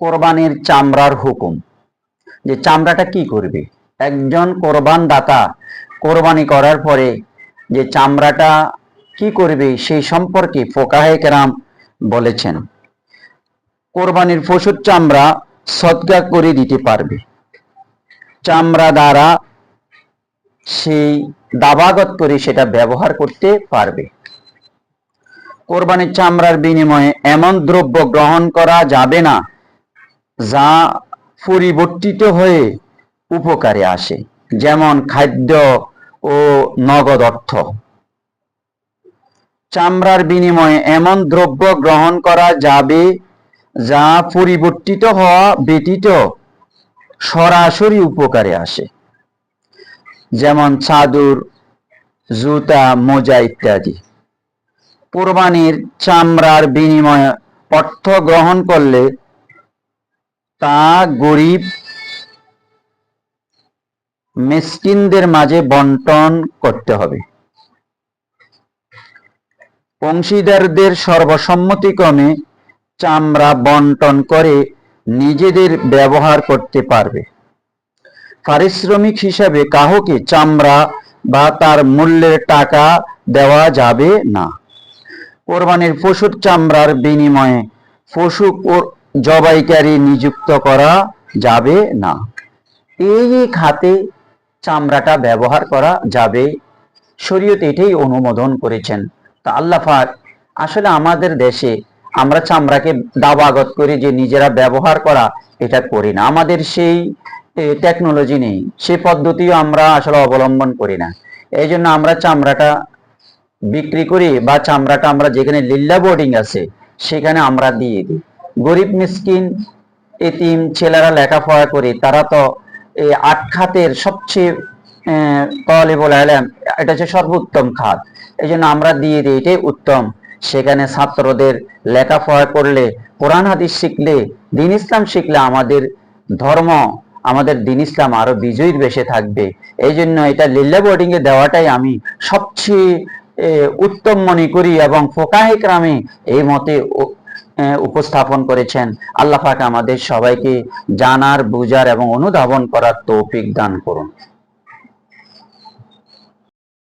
কোরবানির চামড়ার হুকুম। যে চামড়াটা কি করবে? একজন কোরবান দাতা কোরবানি করার পরে যে চামড়াটা কি করবে সেই সম্পর্কে ফোকাহে কেরাম বলেছেন। কোরবানির পশুর চামড়া সৎকা করে দিতে পারবে। চামড়া দ্বারা সেই দাবাগত করে সেটা ব্যবহার করতে পারবে। কোরবানির চামড়ার বিনিময়ে এমন দ্রব্য গ্রহণ করা যাবে না যা পরিবর্তিত হয়ে উপকারে আসে, যেমন খাদ্য ও নগদ অর্থ। চামড়ার বিনিময়ে এমন দ্রব্য গ্রহণ করা যাবে যা পরিবর্তিত হওয়া ব্যতীত সরাসরি উপকারে আসে। যেমন চাদর, জুতা, মোজা ইত্যাদি। কোরবানির চামড়ার বিনিময়ে অর্থ গ্রহণ করলে তা গরিব মিসকিনদের মাঝে বন্টন করতে হবে। অংশীদারদের সর্বসম্মতিক্রমে চামড়া বন্টন করে নিজেদের ব্যবহার করতে পারবে। পারিশ্রমিক হিসাবে কাহকে চামড়া বা তার মূল্যের টাকা দেওয়া যাবে না। কোরবানির পশুর চামড়ার বিনিময়ে পশু জবাইকারী নিযুক্ত করা যাবে না। এই খাতে চামড়াটা ব্যবহার করা যাবে। শরীয়ত এটাই অনুমোদন করেছেন। তা আল্লাহ আসলে আমাদের দেশে আমরা চামড়াকে দাবাগত করে যে নিজেরা ব্যবহার করা এটা করি না। আমাদের সেই টেকনোলজি নেই। সে পদ্ধতিও আমরা আসলে অবলম্বন করি না। এই জন্য আমরা চামড়াটা বিক্রি করি বা চামড়াটা আমরা যেখানে লিল্লা বোর্ডিং আছে, সেখানে আমরা দিয়ে দিই। গরিব, মিসকিন, এতিম ছেলেরা লেখাপড়া করে, তারা তো এই আট খাতের সবচেয়ে তলিবুল আলম, এটা হচ্ছে সর্বোত্তম খাত। এই জন্য আমরা দিয়ে দিই, এটাই উত্তম। সেখানে ছাত্রদের লেখাপড়া করলে, কোরআন, হাদিস শিখলে, দিন ইসলাম শিখলে আমাদের ধর্ম, আমাদের দিন ইসলাম আরও বিজয়ীর বেশে থাকবে। এই জন্য এটা লিল্লা বোর্ডিং এ দেওয়াটাই আমি সবচেয়ে উত্তম মনে করি এবং ফোকাহে ক্রামে এই মতে উপস্থাপন করেছেন। আল্লাহ পাক আমাদের সবাইকে জানার বুজার এবং অনুধাবন করার তৌফিক দান করুন।